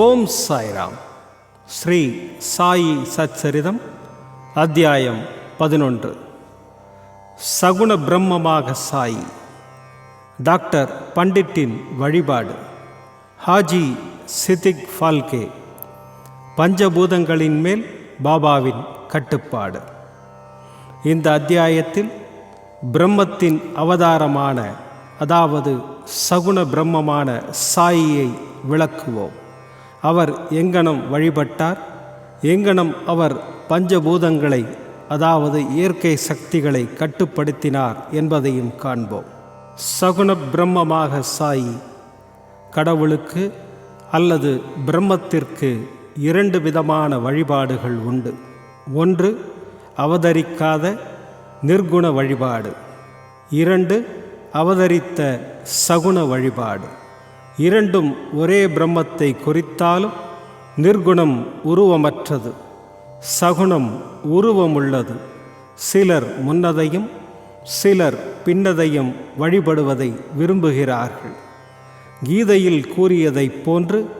ஓம் சாய்ராம் ஸ்ரீ சாயி சச்சரிதம் அத்தியாயம் பதினொன்று. சகுண பிரம்மமாக சாயி. டாக்டர் பண்டிட்டின் வழிபாடு. ஹாஜி சித்திக் ஃபால்கே. பஞ்சபூதங்களின் மேல் பாபாவின் கட்டுப்பாடு. இந்த அத்தியாயத்தில் பிரம்மத்தின் அவதாரமான அதாவது சகுண பிரம்மமான சாயியை விளக்குவோம். அவர் எங்கனம் வழிபட்டார் எங்கனம் அவர் பஞ்சபூதங்களை அதாவது இயற்கை சக்திகளை கட்டுப்படுத்தினார் என்பதையும் காண்போம். சகுண பிரம்மமாக சாயி கடவுளுக்கு அல்லது பிரம்மத்திற்கு இரண்டு விதமான வழிபாடுகள் உண்டு. ஒன்று அவதரிக்காத நிர்குண வழிபாடு. இரண்டு அவதரித்த சகுண வழிபாடு. இரண்டும் ஒரே பிரம்மத்தை குறித்தாலும் நிர்குணம் உருவமற்றது. சகுணம் உருவமுள்ளது. சிலர் முன்னதையும் சிலர் பின்னதையும் வழிபடுவதை விரும்புகிறார்கள். கீதையில் கூறியதைப் போன்று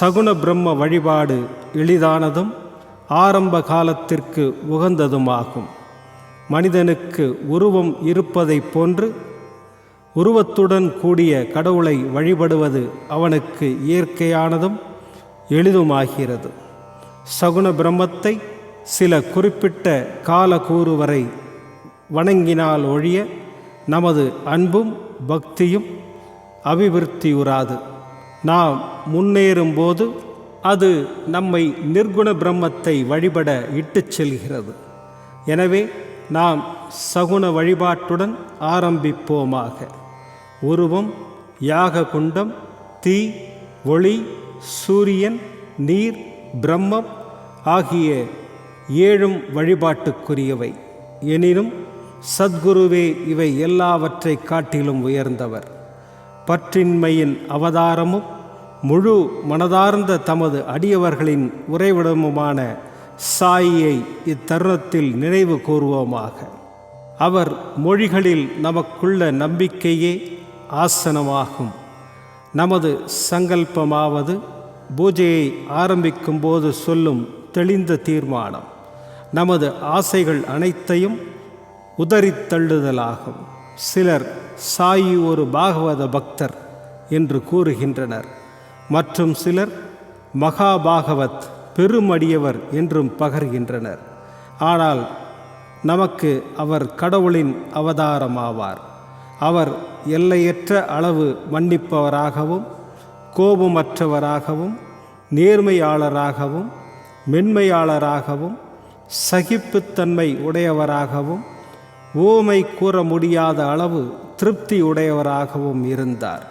சகுண பிரம்ம வழிபாடு எளிதானதும் ஆரம்ப காலத்திற்கு உகந்ததுமாகும். மனிதனுக்கு உருவம் இருப்பதைப் போன்று உருவத்துடன் கூடிய கடவுளை வழிபடுவது அவனுக்கு இயற்கையானதும் எளிதுமாகிறது. சகுன பிரம்மத்தை சில குறிப்பிட்ட காலக்கூறு வரை வணங்கினால் ஒழிய நமது அன்பும் பக்தியும் அபிவிருத்தியுறாது. நாம் முன்னேறும்போது அது நம்மை நிர்குண பிரம்மத்தை வழிபட இட்டுச் செல்கிறது. எனவே நாம் சகுன வழிபாட்டுடன் ஆரம்பிப்போமாக. உருவம் யாக குண்டம் தீ ஒளி சூரியன் நீர் பிரம்மம் ஆகிய ஏழும் வழிபாட்டுக்குரியவை. எனினும் சத்குருவே இவை எல்லாவற்றை காட்டிலும் உயர்ந்தவர். பற்றின்மையின் அவதாரமும் முழு மனதார்ந்த தமது அடியவர்களின் உறைவிடமுமான சாயியை இத்தருணத்தில் நினைவு கூறுவோமாக அவர் மொழிகளில் நமக்குள்ள நம்பிக்கையே ஆசனமாகும். நமது சங்கல்பமாவது பூஜையை ஆரம்பிக்கும் போது சொல்லும் தெளிந்த தீர்மானம். நமது ஆசைகள் அனைத்தையும் உதறித்தள்ளுதலாகும் சிலர் சாயி ஒரு பாகவத பக்தர் என்று கூறுகின்றனர். மற்றும் சிலர் மகாபாகவத் பெருமடியவர் என்றும் பகர்கின்றனர். ஆனால் நமக்கு அவர் கடவுளின் அவதாரமாவார். அவர் எல்லையற்ற அளவு மன்னிப்பவராகவும் கோபமற்றவராகவும் நேர்மையாளராகவும் மென்மையாளராகவும் சகிப்புத்தன்மை உடையவராகவும் ஓமை கூற முடியாத அளவு திருப்தி உடையவராகவும் இருந்தார்.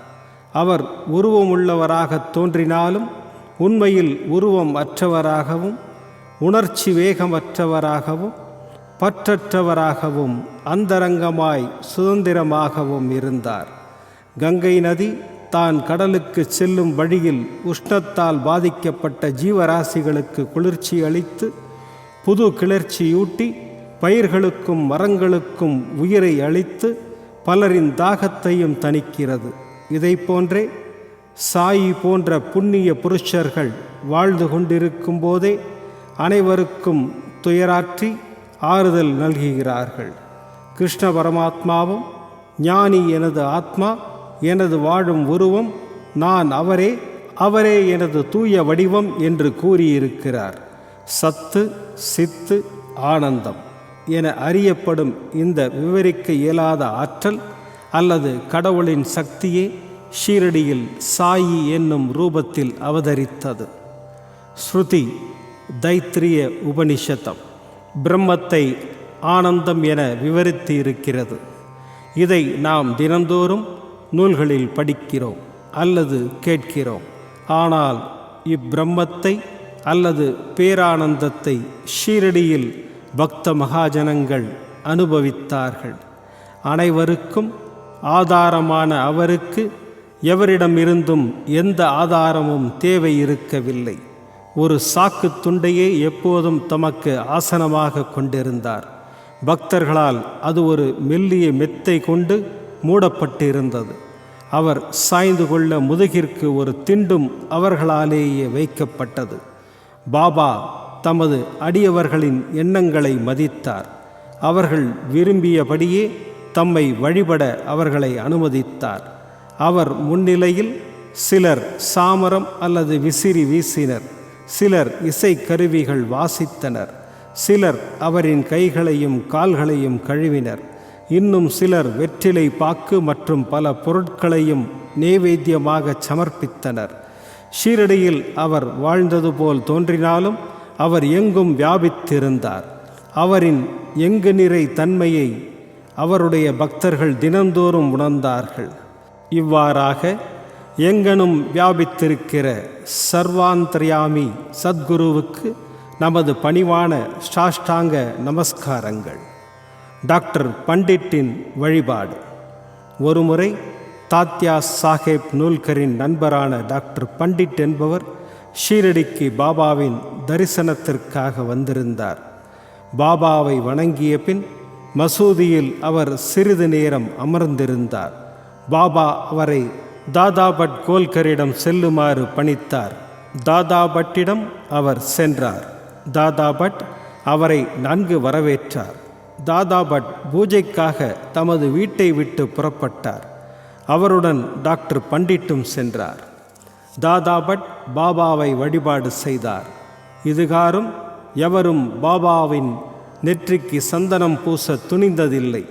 அவர் உருவமுள்ளவராக தோன்றினாலும் உண்மையில் உருவம் அற்றவராகவும் உணர்ச்சி வேகமற்றவராகவும் பற்றற்றவராகவும் அந்தரங்கமாய் சுதந்திரமாகவும் இருந்தார். கங்கை நதி தான் கடலுக்கு செல்லும் வழியில் உஷ்ணத்தால் பாதிக்கப்பட்ட ஜீவராசிகளுக்கு குளிர்ச்சி அளித்து புது கிளர்ச்சியூட்டி பயிர்களுக்கும் மரங்களுக்கும் உயிரை அளித்து பலரின் தாகத்தையும் தணிக்கிறது. இதை போன்றே சாயி போன்ற புண்ணிய புருஷர்கள் வாழ்ந்து கொண்டிருக்கும் போதே அனைவருக்கும் துயராற்றி ஆறுதல் நல்குகிறார்கள். கிருஷ்ண பரமாத்மாவும் ஞானி எனது ஆத்மா எனது வாழும் உருவம் நான் அவரே அவரே எனது தூய வடிவம் என்று கூறியிருக்கிறார். சத்து சித்து ஆனந்தம் என அறியப்படும் இந்த விவரிக்க இயலாத ஆற்றல் அல்லது கடவுளின் சக்தியே ஷீரடியில் சாயி என்னும் ரூபத்தில் அவதரித்தது. ஸ்ருதி தைத்திரிய உபனிஷத்தம். பிரம்மத்தை ஆனந்தம் என விவரித்து இருக்கிறது இதை நாம் தினந்தோறும் நூல்களில் படிக்கிறோம் அல்லது கேட்கிறோம். ஆனால் இப்பிரம்மத்தை அல்லது பேரானந்தத்தை ஷீரடியில் பக்த மகாஜனங்கள் அனுபவித்தார்கள். அனைவருக்கும் ஆதாரமான அவருக்கு எவரிடமிருந்தும் எந்த ஆதாரமும் தேவை இருக்கவில்லை ஒரு சாக்கு துண்டையே எப்போதும் தமக்கு ஆசனமாக கொண்டிருந்தார். பக்தர்களால் அது ஒரு மெல்லிய மெத்தை கொண்டு மூடப்பட்டிருந்தது. அவர் சாய்ந்து கொள்ள முதுகிற்கு ஒரு திண்டும் அவர்களாலேயே வைக்கப்பட்டது. பாபா தமது அடியவர்களின் எண்ணங்களை மதித்தார். அவர்கள் விரும்பியபடியே தம்மை வழிபட அவர்களை அனுமதித்தார். அவர் முன்னிலையில் சிலர் சாமரம் அல்லது விசிறி வீசினர். சிலர் இசை கருவிகள் வாசித்தனர். சிலர் அவரின் கைகளையும் கால்களையும் கழுவினர். இன்னும் சிலர் வெற்றிலை பாக்கு மற்றும் பல பொருட்களையும் நேவேத்தியமாக சமர்ப்பித்தனர். ஷீரடியில் அவர் வாழ்ந்தது போல் தோன்றினாலும் அவர் எங்கும் வியாபித்திருந்தார். அவரின் எங்கு நிறை தன்மையை அவருடைய பக்தர்கள் தினந்தோறும் உணர்ந்தார்கள். இவ்வாறாக எங்கனும் வியாபித்திருக்கிற சர்வாந்தர்யாமி சத்குருவுக்கு நமது பணிவான சாஷ்டாங்க நமஸ்காரங்கள். டாக்டர் பண்டிட்டின் வழிபாடு. ஒருமுறை தாத்யா சாஹேப் நூல்கரின் நண்பரான டாக்டர் பண்டிட் என்பவர் ஷீரடிக்கு பாபாவின் தரிசனத்திற்காக வந்திருந்தார். பாபாவை வணங்கிய பின் மசூதியில் அவர் சிறிது நேரம் அமர்ந்திருந்தார். பாபா அவரை தாதா பட் கோல்கரிடம் செல்லுமாறு பணித்தார். தாதாபட்டிடம் அவர் சென்றார். தாதா பட் அவரை நன்கு வரவேற்றார். தாதா பட் பூஜைக்காக தமது வீட்டை விட்டு புறப்பட்டார். அவருடன் டாக்டர் பண்டிட்டும் சென்றார். தாதா பட் பாபாவை வழிபாடு செய்தார். இதுகாரும் எவரும் பாபாவின் நெற்றிக்கு சந்தனம் பூச துணிந்ததில்லை.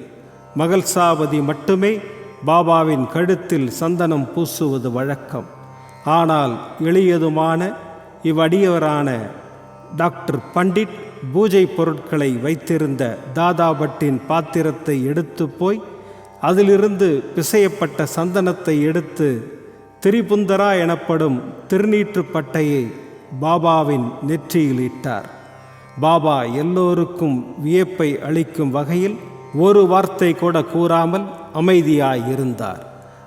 மகள்சாவதி மட்டுமே பாபாவின் கழுத்தில் சந்தனம் பூசுவது வழக்கம். ஆனால் எளியதுமான இவ்வடியவரான டாக்டர் பண்டிட் பூஜை பொருட்களை வைத்திருந்த தாதாபட்டின் பாத்திரத்தை எடுத்து போய் அதிலிருந்து பிசையப்பட்ட சந்தனத்தை எடுத்து திரிபுந்தரா எனப்படும் திருநீற்று பட்டையை பாபாவின் நெற்றியில் இட்டார். பாபா எல்லோருக்கும் வியப்பை அளிக்கும் வகையில் ஒரு வார்த்தை கூட கூறாமல் அமைதியாயிருந்தார்.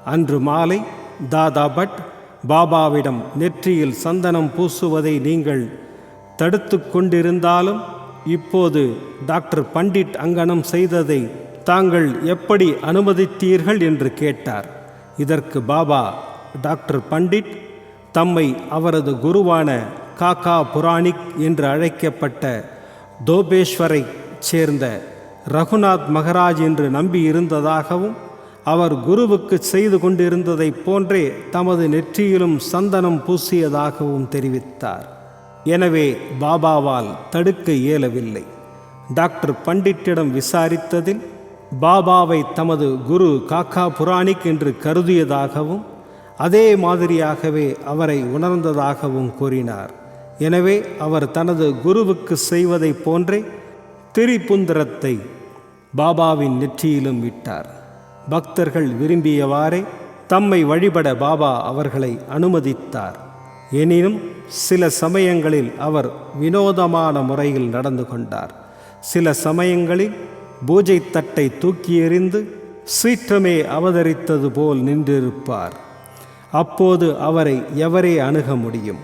அன்று மாலை தாதா பட் பாபாவிடம் நெற்றியில் சந்தனம் பூசுவதை நீங்கள் தடுத்து கொண்டிருந்தாலும் இப்போது டாக்டர் பண்டிட் அங்கனம் செய்ததை தாங்கள் எப்படி அனுமதித்தீர்கள் என்று கேட்டார். இதற்கு பாபா டாக்டர் பண்டிட் தம்மை அவரது குருவான காக்கா புராணிக் என்று அழைக்கப்பட்ட தோபேஸ்வரை சேர்ந்த ரகுநாத் மகராஜ் என்று நம்பியிருந்ததாகவும் அவர் குருவுக்கு செய்து கொண்டிருந்ததைப் போன்றே தமது நெற்றியிலும் சந்தனம் பூசியதாகவும் தெரிவித்தார். எனவே பாபாவால் தடுக்க இயலவில்லை. டாக்டர் பண்டிட்டிடம் விசாரித்ததில் பாபாவை தமது குரு காக்கா புராணிக் என்று கருதியதாகவும் அதே மாதிரியாகவே அவரை உணர்ந்ததாகவும் கூறினார். எனவே அவர் தனது குருவுக்கு செய்வதைப் போன்றே திரிபுந்திரத்தை பாபாவின் நெற்றியிலும் விட்டார் பக்தர்கள் விரும்பியவாறே தம்மை வழிபட பாபா அவர்களை அனுமதித்தார். எனினும் சில சமயங்களில் அவர் வினோதமான முறையில் நடந்து கொண்டார். சில சமயங்களில் பூஜை தட்டை தூக்கி எறிந்து சீற்றமே அவதரித்தது போல் நின்றிருப்பார். அப்போது அவரை எவரே அணுக முடியும்?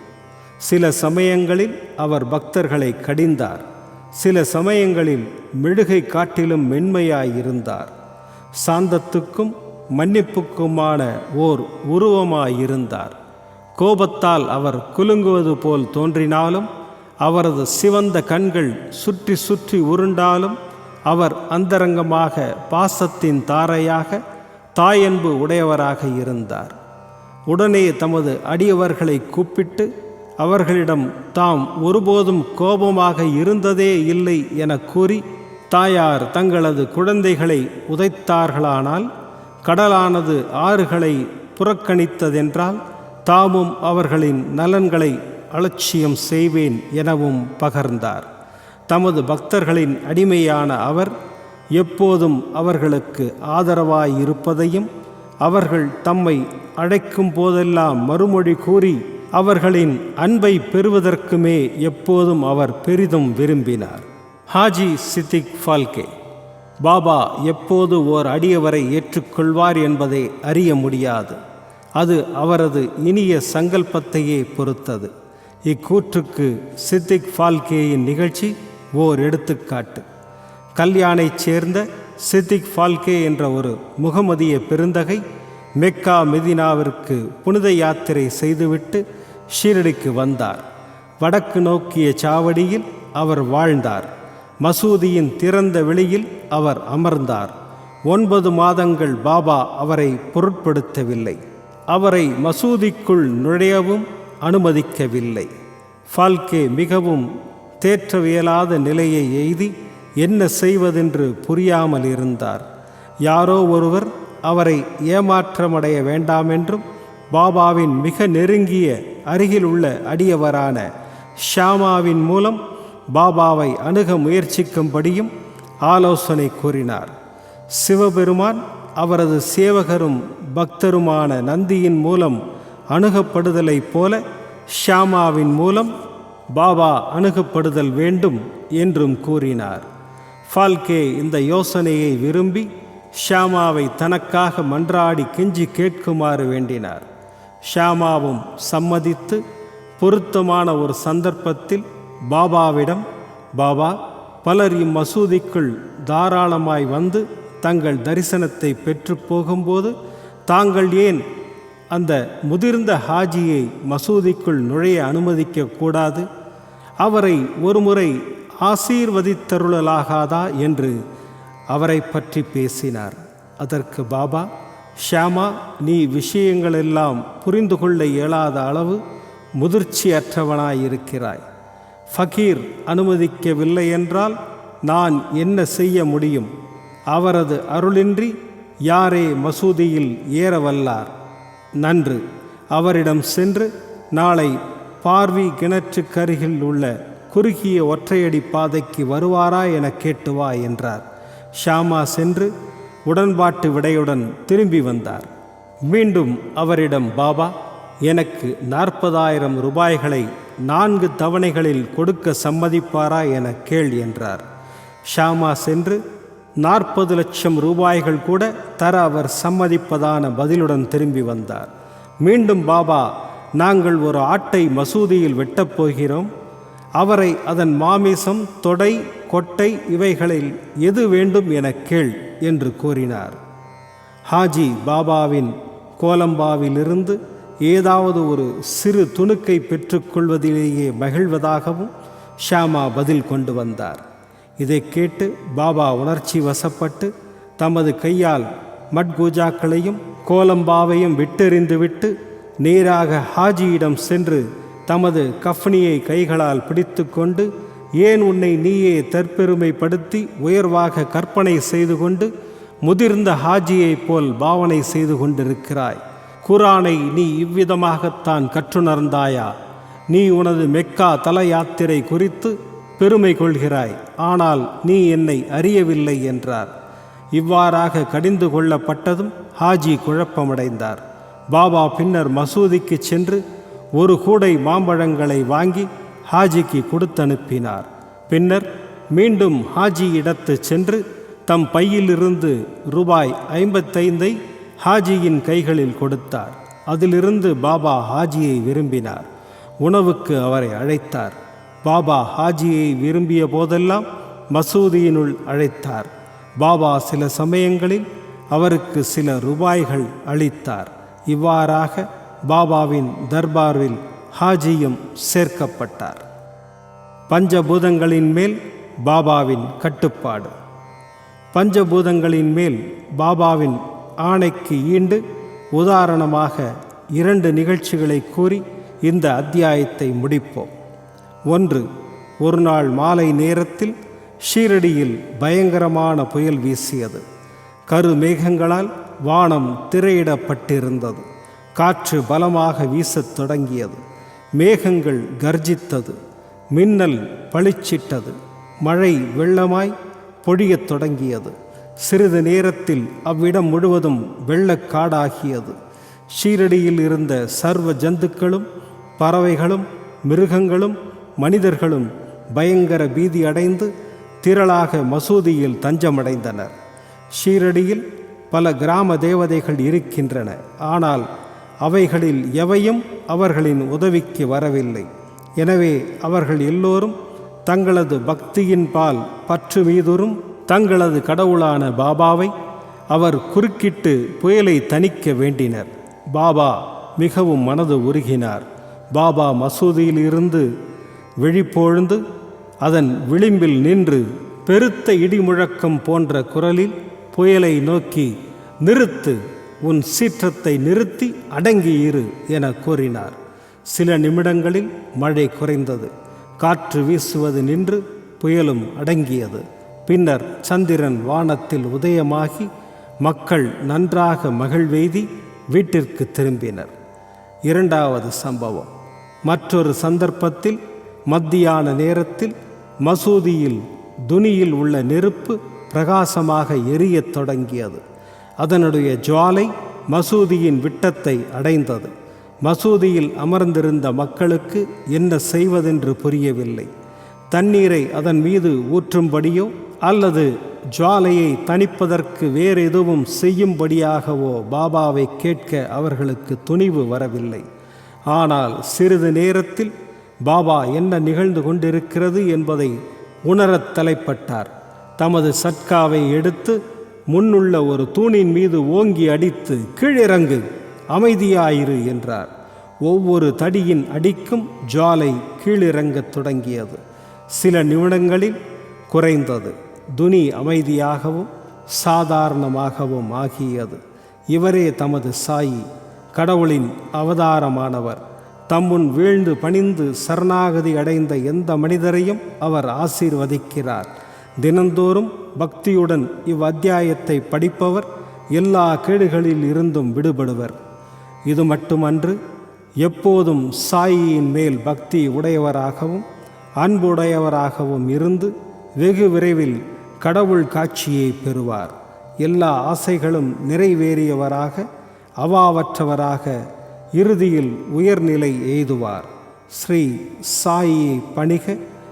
சில சமயங்களில் அவர் பக்தர்களை கடிந்தார். சில சமயங்களில் மெழுகை காட்டிலும் மென்மையாயிருந்தார். சாந்தத்துக்கும் மன்னிப்புக்குமான ஓர் உருவமாயிருந்தார். கோபத்தால் அவர் குலுங்குவது போல் தோன்றினாலும் அவரது சிவந்த கண்கள் சுற்றி சுற்றி உருண்டாலும் அவர் அந்தரங்கமாக பாசத்தின் தாரையாக தாயன்பு உடையவராக இருந்தார். உடனே தமது அடியவர்களை கூப்பிட்டு அவர்களிடம் தாம் ஒருபோதும் கோபமாக இருந்ததே இல்லை என கூறி தாயார் தங்களது குழந்தைகளை உதைத்தார்களானால் கடலானது ஆறுகளை புறக்கணித்ததென்றால் தாமும் அவர்களின் நலன்களை அலட்சியம் செய்வேன் எனவும் பகர்ந்தார். தமது பக்தர்களின் அடிமையான அவர் எப்போதும் அவர்களுக்கு ஆதரவாயிருப்பதையும் அவர்கள் தம்மை அழைக்கும் போதெல்லாம் மறுமொழி கூறி அவர்களின் அன்பை பெறுவதற்குமே எப்போதும் அவர் பெரிதும் விரும்பினார். ஹாஜி சித்திக் ஃபால்கே பாபா எப்போது ஓர் அடியவரை ஏற்றுக்கொள்வார் என்பதை அறிய முடியாது. அது அவரது இனிய சங்கல்பத்தையே பொறுத்தது. இக்கூற்றுக்கு சித்திக் ஃபால்கேயின் நிகழ்ச்சி ஓர் எடுத்துக்காட்டு. கல்யாணைச் சேர்ந்த சித்திக் ஃபால்கே என்ற ஒரு முகமதிய பெருந்தகை மெக்கா மெதினாவிற்கு புனித யாத்திரை செய்துவிட்டு ஷீரடிக்கு வந்தார். வடக்கு நோக்கிய சாவடியில் அவர் வாழ்ந்தார். மசூதியின் திறந்த வெளியில் அவர் அமர்ந்தார். ஒன்பது மாதங்கள் பாபா அவரை பொருட்படுத்தவில்லை. அவரை மசூதிக்குள் நுழையவும் அனுமதிக்கவில்லை. ஃபால்கே மிகவும் தேற்றவியலாத நிலையை எய்தி என்ன செய்வதென்று புரியாமல் இருந்தார். யாரோ ஒருவர் அவரை ஏமாற்றமடைய வேண்டாமென்றும் பாபாவின் மிக நெருங்கிய அருகில் உள்ள அடியவரான ஷாமாவின் மூலம் பாபாவை அணுக முயற்சிக்கும்படியும் ஆலோசனை கூறினார். சிவபெருமான் அவரது சேவகரும் பக்தருமான நந்தியின் மூலம் அணுகப்படுதலைப் போல ஷாமாவின் மூலம் பாபா அணுகப்படுதல் வேண்டும் என்றும் கூறினார். ஃபால்கே இந்த யோசனையை விரும்பி ஷாமாவை தனக்காக மன்றாடி கெஞ்சி கேட்குமாறு வேண்டினார். ஷாமாவும் சம்மதித்து பொருத்தமான ஒரு சந்தர்ப்பத்தில் பாபாவிடம் பாபா பலர் இம்மசூதிக்குள் தாராளமாய் வந்து தங்கள் தரிசனத்தை பெற்று போகும்போது தாங்கள் ஏன் அந்த முதிர்ந்த ஹாஜியை மசூதிக்குள் நுழைய அனுமதிக்க கூடாது? அவரை ஒருமுறை ஆசீர்வதித்தருளலாகாதா? என்று அவரை பற்றி பேசினார். அதற்கு பாபா ஷியாமா நீ விஷயங்களெல்லாம் புரிந்து கொள்ள இயலாத அளவு முதிர்ச்சியற்றவனாயிருக்கிறாய். ஃபகீர் அனுமதிக்கவில்லை என்றால் நான் என்ன செய்ய முடியும்? அவரது அருளின்றி யாரே மசூதியில் ஏற வல்லார் நன்று. அவரிடம் சென்று நாளை பார்வி கிணற்றுக்கருகில் உள்ள குறுகிய ஒற்றையடி பாதைக்கு வருவாரா என கேட்டு வா என்றார். ஷாமா சென்று உடன்பாட்டு விடையுடன் திரும்பி வந்தார். மீண்டும் அவரிடம் பாபா எனக்கு நாற்பதாயிரம் ரூபாய்களை நான்கு தவணைகளில் கொடுக்க சம்மதிப்பாரா என கேள் என்றார். ஷாமா சென்று நாற்பது லட்சம் ரூபாய்கள் கூட தர அவர் சம்மதிப்பதான பதிலுடன் திரும்பி வந்தார். மீண்டும் பாபா நாங்கள் ஒரு ஆட்டை மசூதியில் வெட்டப்போகிறோம் அவரை அதன் மாமிசம் தொடை கொட்டை இவைகளில் எது வேண்டும் என கேள். என்று கூறினார். ஹாஜி பாபாவின் கோலம்பாவிலிருந்து ஏதாவது ஒரு சிறு துணுக்கை பெற்றுக்கொள்வதிலேயே மகிழ்வதாகவும் ஷாமா பதில் கொண்டு வந்தார். இதை கேட்டு பாபா உணர்ச்சி வசப்பட்டு தமது கையால் மட்கூஜாக்களையும் கோலம்பாவையும் விட்டெறிந்துவிட்டு நேராக ஹாஜியிடம் சென்று தமது கஃப்னியை கைகளால் பிடித்துக்கொண்டு ஏன் உன்னை நீயே தற்பெருமைப்படுத்தி உயர்வாக கற்பனை செய்து கொண்டு முதிர்ந்த ஹாஜியைப் போல் பாவனை செய்து கொண்டிருக்கிறாய்? குரானை நீ இவ்விதமாகத்தான் கற்றுணர்ந்தாயா? நீ உனது மெக்கா தல யாத்திரை குறித்து பெருமை கொள்கிறாய். ஆனால் நீ என்னை அறியவில்லை என்றார். இவ்வாறாக கடிந்து கொள்ளப்பட்டதும் ஹாஜி குழப்பமடைந்தார். பாபா பின்னர் மசூதிக்கு சென்று ஒரு கூடை மாம்பழங்களை வாங்கி ஹாஜிக்கு கொடுத்தனுப்பினார். பின்னர் மீண்டும் ஹாஜி இடத்து சென்று தம் பையிலிருந்து ரூபாய் ஐம்பத்தைந்தை ஹாஜியின் கைகளில் கொடுத்தார். அதிலிருந்து பாபா ஹாஜியை விரும்பினார். உணவுக்கு அவரை அழைத்தார். பாபா ஹாஜியை விரும்பிய போதெல்லாம் மசூதியினுள் அழைத்தார். பாபா சில சமயங்களில் அவருக்கு சில ரூபாய்கள் அளித்தார். இவ்வாறாக பாபாவின் தர்பாரில் ஹாஜியும் சேர்க்கப்பட்டார். பஞ்சபூதங்களின் மேல் பாபாவின் கட்டுப்பாடு. பஞ்சபூதங்களின் மேல் பாபாவின் ஆணைக்கு ஈண்டு உதாரணமாக இரண்டு நிகழ்ச்சிகளை கூறி இந்த அத்தியாயத்தை முடிப்போம். ஒன்று ஒரு நாள் மாலை நேரத்தில் ஷீரடியில் பயங்கரமான புயல் வீசியது. கருமேகங்களால் வானம் திரையிடப்பட்டிருந்தது. காற்று பலமாக வீசத் தொடங்கியது. மேகங்கள் கர்ஜித்தது மின்னல் பளிச்சிட்டது மழை வெள்ளமாய் பொழியத் தொடங்கியது. சிறிது நேரத்தில் அவ்விடம் முழுவதும் வெள்ளக்காடாகியது ஷீரடியில் இருந்த சர்வ ஜந்துக்களும் பறவைகளும் மிருகங்களும் மனிதர்களும் பயங்கர பீதி அடைந்து திரளாக மசூதியில் தஞ்சமடைந்தனர். ஷீரடியில் பல கிராம தேவதைகள் இருக்கின்றன. ஆனால் அவைகளில் எவையும் அவர்களின் உதவிக்கு வரவில்லை. எனவே அவர்கள் எல்லோரும் தங்களது பக்தியின் பால் பற்று மீதுறும் தங்களது கடவுளான பாபாவை அவர் குறுக்கிட்டு புயலை தணிக்க வேண்டினர். பாபா மிகவும் மனது உருகினார். பாபா மசூதியில் இருந்து விழிப்பொழுந்து அதன் விளிம்பில் நின்று பெருத்த இடிமுழக்கம் போன்ற குரலில் புயலை நோக்கி நிறுத்து உன் சீற்றத்தை நிறுத்தி அடங்கியிரு என கூறினார். சில நிமிடங்களில் மழை குறைந்தது. காற்று வீசுவது நின்று புயலும் அடங்கியது. பின்னர் சந்திரன் வானத்தில் உதயமாகி மக்கள் நன்றாக மகிழ்வெய்தி வீட்டிற்கு திரும்பினர். இரண்டாவது சம்பவம். மற்றொரு சந்தர்ப்பத்தில் மத்தியான நேரத்தில் மசூதியில் துனியில் உள்ள நெருப்பு பிரகாசமாக எரியத் தொடங்கியது. அதனுடைய ஜுவாலை மசூதியின் விட்டத்தை அடைந்தது. மசூதியில் அமர்ந்திருந்த மக்களுக்கு என்ன செய்வதென்று புரியவில்லை. தண்ணீரை அதன் மீது ஊற்றும்படியோ அல்லது ஜுவாலையை தணிப்பதற்கு வேறு எதுவும் செய்யும்படியாகவோ பாபாவை கேட்க அவர்களுக்கு துணிவு வரவில்லை. ஆனால் சிறிது நேரத்தில் பாபா என்ன நிகழ்ந்து கொண்டிருக்கிறது என்பதை உணரத் தலைப்பட்டார். தமது சட்காவை எடுத்து முன்னுள்ள ஒரு தூணின் மீது ஓங்கி அடித்து கீழிறங்கு அமைதியாயிரு என்றார். ஒவ்வொரு தடியின் அடிக்கும் ஜுவாலை கீழிறங்கத் தொடங்கியது. சில நிமிடங்களில் குறைந்தது. துனி அமைதியாகவும் சாதாரணமாகவும் ஆகியது. இவரே தமது சாயி கடவுளின் அவதாரமானவர். தம்முன் வீழ்ந்து பணிந்து சரணாகதி அடைந்த எந்த மனிதரையும் அவர் ஆசீர்வதிக்கிறார். தினந்தோறும் பக்தியுடன் இவ்வத்தியாயத்தை படிப்பவர் எல்லா கேடுகளில் இருந்தும் விடுபடுவர். இது மட்டுமன்று எப்போதும் சாயியின் மேல் பக்தி உடையவராகவும் அன்புடையவராகவும் இருந்து வெகு விரைவில் கடவுள் காட்சியை பெறுவார். எல்லா ஆசைகளும் நிறைவேறியவராக அவாவற்றவராக இறுதியில் உயர்நிலை எய்துவார். ஸ்ரீ சாயியை பணிக